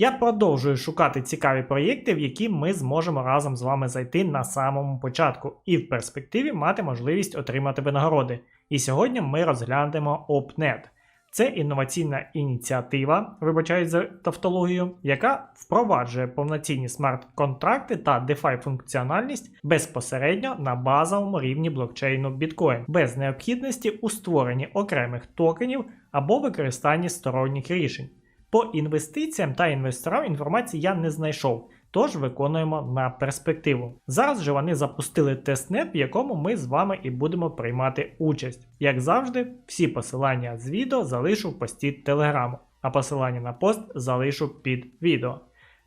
Я продовжую шукати цікаві проєкти, в які ми зможемо разом з вами зайти на самому початку і в перспективі мати можливість отримати винагороди. І сьогодні ми розглянемо OpNet. Це інноваційна ініціатива, вибачаюсь за тавтологію, яка впроваджує повноцінні смарт-контракти та DeFi функціональність безпосередньо на базовому рівні блокчейну Bitcoin, без необхідності у створенні окремих токенів або використанні сторонніх рішень. По інвестиціям та інвесторам інформації я не знайшов, тож виконуємо на перспективу. Зараз же вони запустили тестнет, в якому ми з вами і будемо приймати участь. Як завжди, всі посилання з відео залишу в пості телеграму, а посилання на пост залишу під відео.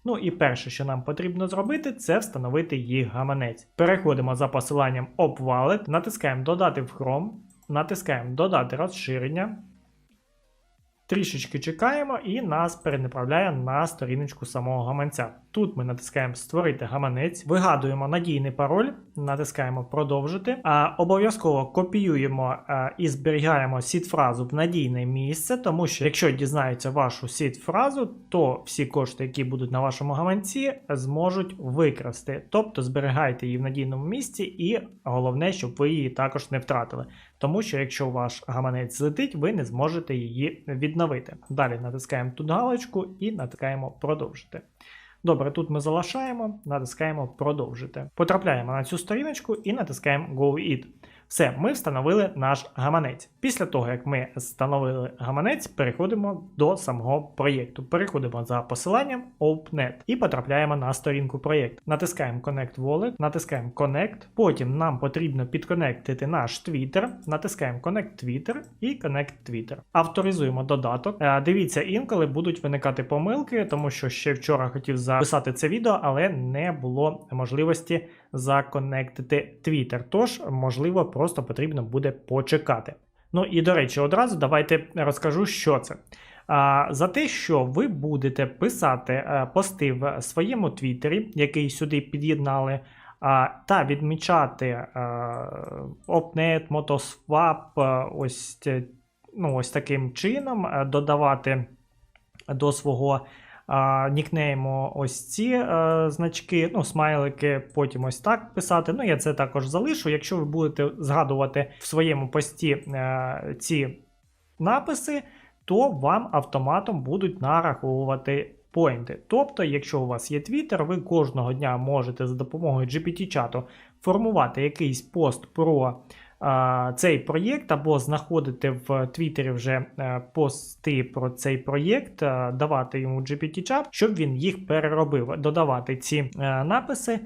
Ну і перше, що нам потрібно зробити, це встановити їх гаманець. Переходимо за посиланням OpWallet, натискаємо Додати в Chrome, натискаємо Додати розширення. Трішечки чекаємо і нас перенаправляє на сторіночку самого гаманця. Тут ми натискаємо Створити гаманець, вигадуємо надійний пароль, натискаємо Продовжити. А обов'язково копіюємо а, і зберігаємо сід-фразу в надійне місце, тому що якщо дізнаються вашу сід-фразу, то всі кошти, які будуть на вашому гаманці, зможуть викрасти. Тобто зберігайте її в надійному місці, і головне, щоб ви її також не втратили. Тому що якщо ваш гаманець злетить, ви не зможете її відновити. Далі натискаємо тут галочку і натискаємо продовжити. Добре, тут ми залишаємо, натискаємо продовжити. Потрапляємо на цю сторіночку і натискаємо Go It. Все, ми встановили наш гаманець. Після того, як ми встановили гаманець, переходимо до самого проєкту. Переходимо за посиланням OpenNet і потрапляємо на сторінку проєкту. Натискаємо Connect Wallet, натискаємо Connect. Потім нам потрібно підконектити наш Twitter. Натискаємо Connect Twitter і Connect Twitter. Авторизуємо додаток. Е, Дивіться, інколи будуть виникати помилки, тому що ще вчора хотів записати це відео, але не було можливості законектити Twitter. Тож, можливо, просто потрібно буде почекати. Ну і до речі, одразу давайте розкажу, що це. За те, що ви будете писати пости в своєму твіттері, який сюди під'єднали, та відмічати OpNet, Motoswap, ось, ну, ось таким чином, додавати до свого а, нікнейму ось ці е, значки, ну, смайлики, потім ось так писати. Ну, я це також залишу. Якщо ви будете згадувати в своєму пості е, ці написи, то вам автоматом будуть нараховувати поінти. Тобто, якщо у вас є Twitter, ви кожного дня можете за допомогою GPT-чату формувати якийсь пост про цей проєкт, або знаходити в Твіттері вже е, пости про цей проєкт, е, давати йому GPT-чат, щоб він їх переробив, додавати ці е, написи.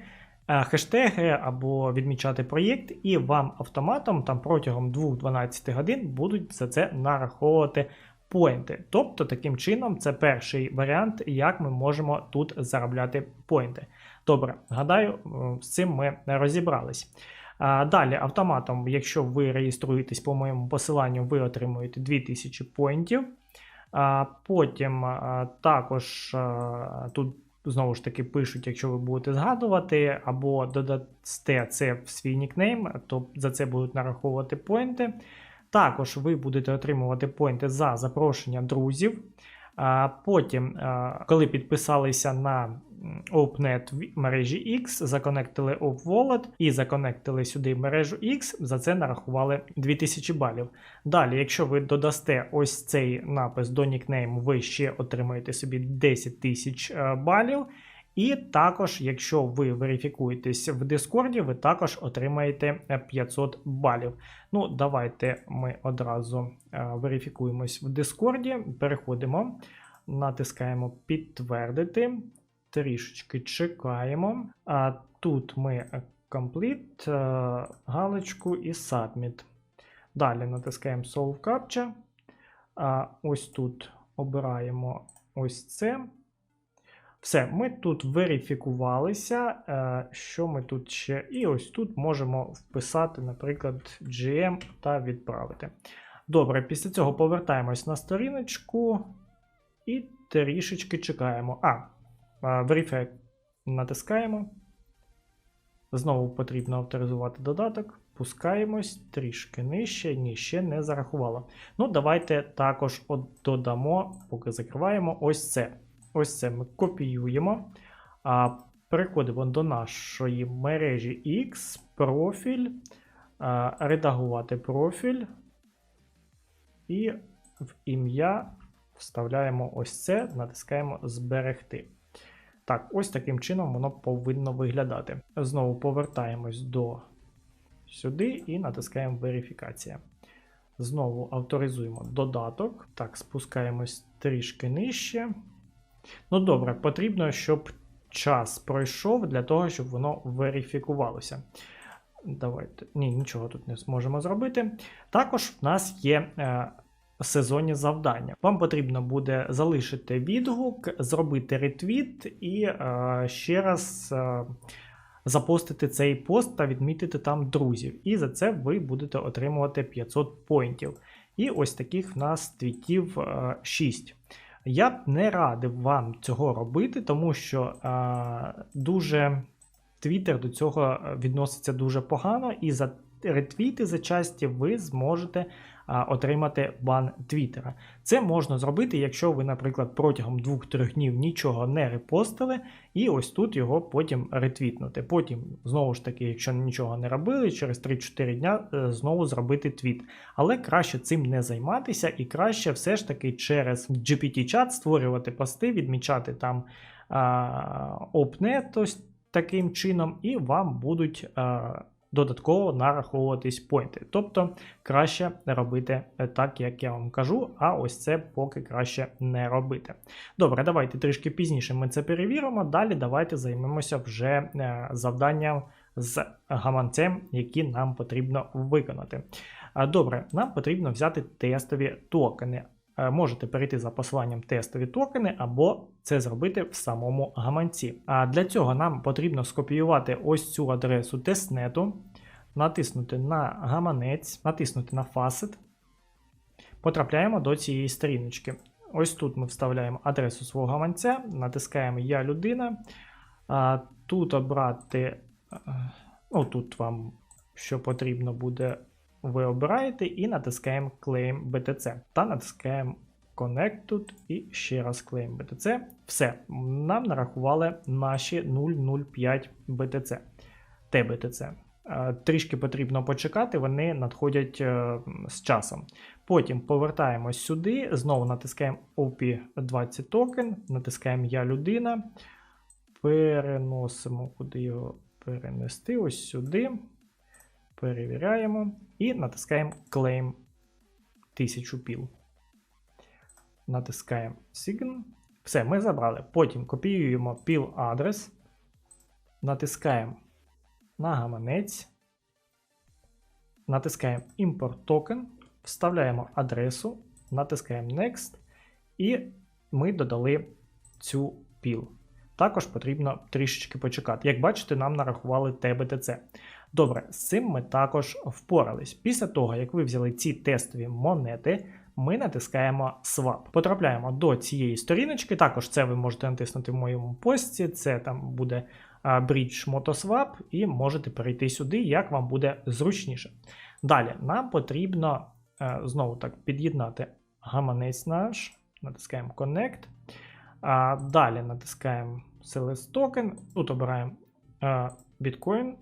Хештеги або відмічати проєкт, і вам автоматом там протягом 2-12 годин будуть за це нараховувати поінти. Тобто, таким чином, це перший варіант, як ми можемо тут заробляти поінти. Добре, гадаю, з цим ми розібрались. Далі автоматом, якщо ви реєструєтесь по моєму посиланню, ви отримуєте 2000 поінтів. Потім також тут знову ж таки пишуть, якщо ви будете згадувати, або додасте це в свій нікнейм, то за це будуть нараховувати поінти. Також ви будете отримувати поінти за запрошення друзів. А Потім, коли підписалися на OpenNet мережі X, законектили OpWallet і законектили сюди мережу X, за це нарахували 2000 балів. Далі, якщо ви додасте ось цей напис до нікнейму, ви ще отримаєте собі 10 тисяч е, балів. І також, якщо ви верифікуєтесь в Discord, ви також отримаєте е, 500 балів. Ну, давайте ми одразу е, верифікуємось в Discord, переходимо, натискаємо підтвердити, трішечки чекаємо. А тут ми е, Complete, е, галочку і Submit. Далі натискаємо Solve Captcha. Ось тут обираємо ось це. Все, ми тут верифікувалися. Е, Що ми тут ще? І ось тут можемо вписати, наприклад, GM та відправити. Добре, після цього повертаємось на сторіночку і трішечки чекаємо. А, е, Verify натискаємо. Знову потрібно авторизувати додаток. Пускаємось трішки нижче, ні, ще не зарахувало. Ну, давайте також от додамо, поки закриваємо ось це. Ось це ми копіюємо. А, Переходимо до нашої мережі X, профіль, а, редагувати профіль. І в ім'я вставляємо ось це, натискаємо Зберегти. Так, ось таким чином воно повинно виглядати. Знову повертаємось до сюди і натискаємо Верифікація. Знову авторизуємо додаток. Так, спускаємось трішки нижче. Ну, добре, потрібно, щоб час пройшов для того, щоб воно верифікувалося. Давайте. Ні, нічого тут не зможемо зробити. Також в нас є. Е, сезонні завдання. Вам потрібно буде залишити відгук, зробити ретвіт і е, ще раз е, запостити цей пост та відмітити там друзів. І за це ви будете отримувати 500 поінтів. І ось таких в нас твітів е, 6. Я б не радив вам цього робити, тому що е, дуже Twitter до цього відноситься дуже погано, і за ретвіти за часті ви зможете а, отримати бан Твіттера. Це можна зробити, якщо ви, наприклад, протягом 2-3 днів нічого не репостили, і ось тут його потім ретвітнути. Потім, знову ж таки, якщо нічого не робили, через 3-4 дня е, знову зробити твіт. Але краще цим не займатися, і краще все ж таки через GPT-чат створювати пости, відмічати там опнет ось таким чином, і вам будуть. А, додатково нараховуватись поінти. Тобто краще робити так, як я вам кажу, а ось це поки краще не робити. Добре, давайте трішки пізніше ми це перевіримо. Далі давайте займемося вже е, завданням з гаманцем, які нам потрібно виконати. Добре, нам потрібно взяти тестові токени. Е, можете перейти за посиланням тестові токени, або це зробити в самому гаманці. А для цього нам потрібно скопіювати ось цю адресу тестнету, натиснути на гаманець, натиснути на фасет. Потрапляємо до цієї сторіночки. Ось тут ми вставляємо адресу свого гаманця, натискаємо Я людина. Тут обрати, е, ну тут вам що потрібно буде ви обираєте і натискаємо Claim BTC. Та натискаємо Connect тут і ще раз Claim BTC. Все, нам нарахували наші 005 BTC. TBTC. Трішки потрібно почекати, вони надходять е, з часом. Потім повертаємось сюди, знову натискаємо OP20 токен, натискаємо Я людина. Переносимо, куди його перенести, ось сюди. Перевіряємо і натискаємо Claim 1000 піл. Натискаємо Sign. Все, ми забрали. Потім копіюємо піл адрес, натискаємо на гаманець, натискаємо Import Token, вставляємо адресу, натискаємо Next, і ми додали цю піл. Також потрібно трішечки почекати. Як бачите, нам нарахували TBTC. Добре, з цим ми також впорались. Після того, як ви взяли ці тестові монети, ми натискаємо Swap. Потрапляємо до цієї сторіночки. Також це ви можете натиснути в моєму пості, це там буде Bridge Motoswap, і можете перейти сюди, як вам буде зручніше. Далі, нам потрібно е, знову так під'єднати гаманець наш, натискаємо Connect. Далі натискаємо Select Token, тут обираємо біткоін.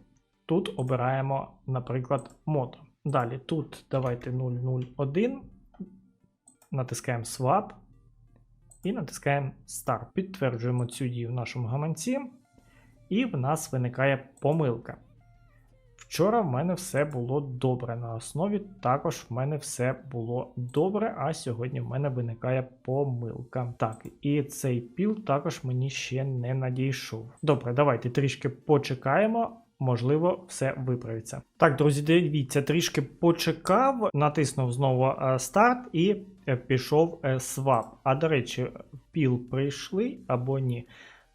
Тут обираємо, наприклад, мото. Далі тут давайте 001, натискаємо Swap і натискаємо Start. Підтверджуємо цю дію в нашому гаманці, і в нас виникає помилка. Вчора в мене все було добре. На основі також в мене все було добре, а сьогодні в мене виникає помилка. Так, і цей піл також мені ще не надійшов. Добре, давайте трішки почекаємо. можливо, все виправиться. Так, друзі, дивіться, трішки почекав, натиснув знову е, старт і е, пішов е, свап. А до речі, піл прийшли або ні.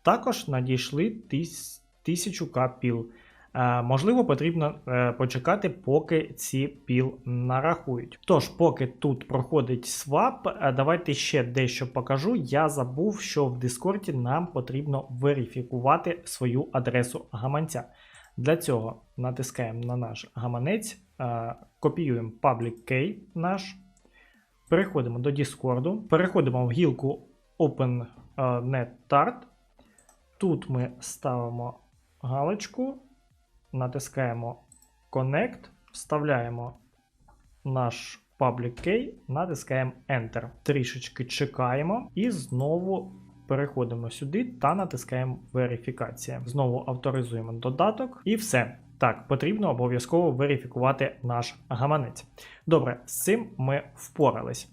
Також надійшли 1000к піл. Е, Можливо, потрібно е, почекати, поки ці піл нарахують. Тож, поки тут проходить свап, е, давайте ще дещо покажу. Я забув, що в Дискорді нам потрібно верифікувати свою адресу гаманця. Для цього натискаємо на наш гаманець, копіюємо public key наш, переходимо до Discord, переходимо в гілку OpenNetTart. Тут ми ставимо галочку, натискаємо Connect, вставляємо наш public key, натискаємо Enter. Трішечки чекаємо і знову переходимо сюди та натискаємо верифікація. Знову авторизуємо додаток і все. Так, потрібно обов'язково верифікувати наш гаманець. Добре, з цим ми впорались.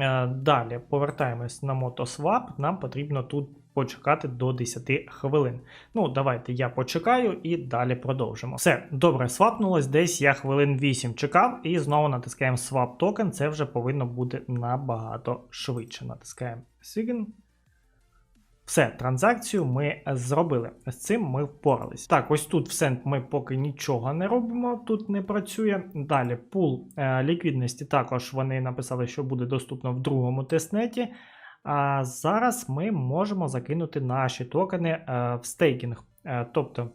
Е, Далі повертаємось на мотосвап. Нам потрібно тут почекати до 10 хвилин. Ну, давайте я почекаю і далі продовжимо. Все, добре, свапнулось. Десь я хвилин 8 чекав, і знову натискаємо Swap токен. Це вже повинно бути набагато швидше. Натискаємо Sign. Все, транзакцію ми зробили. З цим ми впорались. Так, ось тут в Send ми поки нічого не робимо, тут не працює. Далі пул е, ліквідності також вони написали, що буде доступно в другому тестнеті. А зараз ми можемо закинути наші токени е, в стейкінг. Е, тобто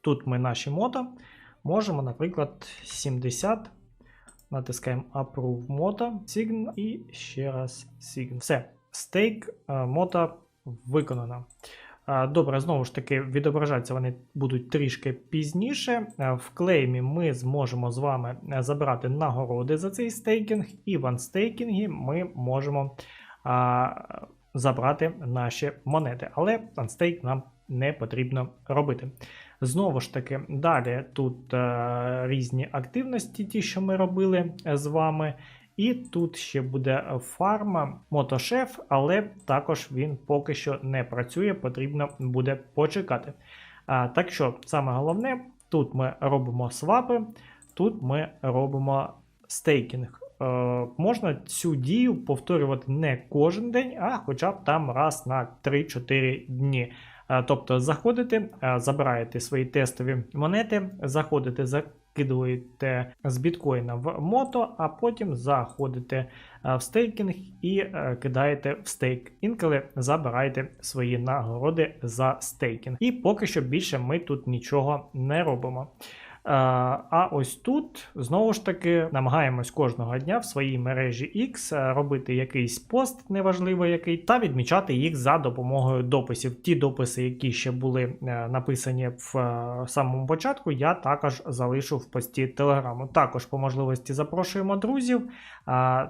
тут ми наші мото можемо, наприклад, 70. Натискаємо Approve Moto, Sign і ще раз Sign. Все, стейк е, мото виконано. Добре, знову ж таки, відображатися вони будуть трішки пізніше. В клеймі ми зможемо з вами забрати нагороди за цей стейкінг, і в анстейкінгі ми можемо а, забрати наші монети. Але анстейк нам не потрібно робити. Знову ж таки, далі тут е, різні активності, ті, що ми робили е, з вами. І тут ще буде фарма мотошеф, але також він поки що не працює, потрібно буде почекати. А, так що, саме головне, тут ми робимо свапи, тут ми робимо стейкінг. Е, можна цю дію повторювати не кожен день, а хоча б там раз на 3-4 дні. Е, Тобто заходите, е, забираєте свої тестові монети, заходите, закидуєте з біткоїна в мото, а потім заходите в стейкінг і кидаєте в стейк. Інколи забираєте свої нагороди за стейкінг. І поки що більше ми тут нічого не робимо. Е, А ось тут знову ж таки намагаємось кожного дня в своїй мережі X е, робити якийсь пост, неважливо який, та відмічати їх за допомогою дописів. Ті дописи, які ще були е, написані в самому початку, я також залишу в пості телеграму. Також по можливості запрошуємо друзів.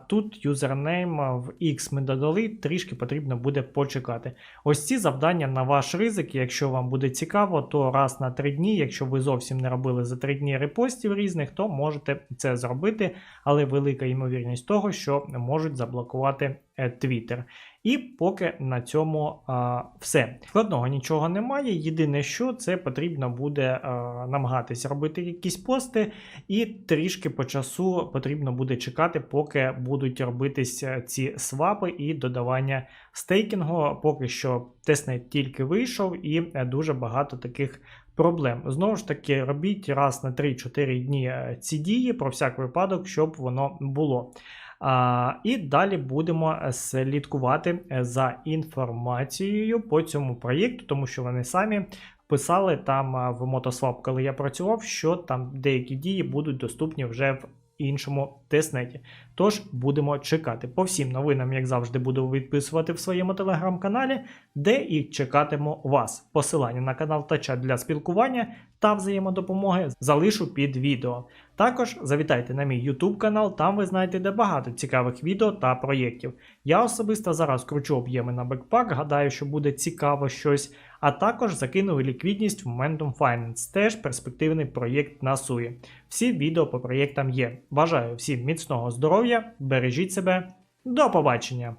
Тут юзернейм в X ми додали, трішки потрібно буде почекати. Ось ці завдання на ваш ризик. Якщо вам буде цікаво, то раз на три дні, якщо ви зовсім не робили за три дні репостів різних, то можете це зробити, але велика ймовірність того, що можуть заблокувати е, Twitter. І поки на цьому а, все. Складного нічого немає. Єдине, що це потрібно буде а, намагатись робити якісь пости, і трішки по часу потрібно буде чекати, поки будуть робитися ці свапи і додавання стейкінгу. Поки що тестнет тільки вийшов, і е, дуже багато таких. Проблем. Знову ж таки, робіть раз на 3-4 дні е, ці дії про всяк випадок, щоб воно було. І далі будемо слідкувати е, за інформацією по цьому проєкту, тому що вони самі писали там в Мотослаб, коли я працював, що там деякі дії будуть доступні вже в іншому тестнеті. Тож будемо чекати. По всім новинам, як завжди, буду відписувати в своєму телеграм-каналі, де і чекатиму вас. Посилання на канал та чат для спілкування та взаємодопомоги залишу під відео. Також завітайте на мій YouTube канал, там ви знайдете багато цікавих відео та проєктів. Я особисто зараз кручу об'єми на бекпак, гадаю, що буде цікаво щось. А також закинули ліквідність в Momentum Finance, теж перспективний проєкт на Суї. Всі відео по проєктам є. Бажаю всім міцного здоров'я, бережіть себе, до побачення!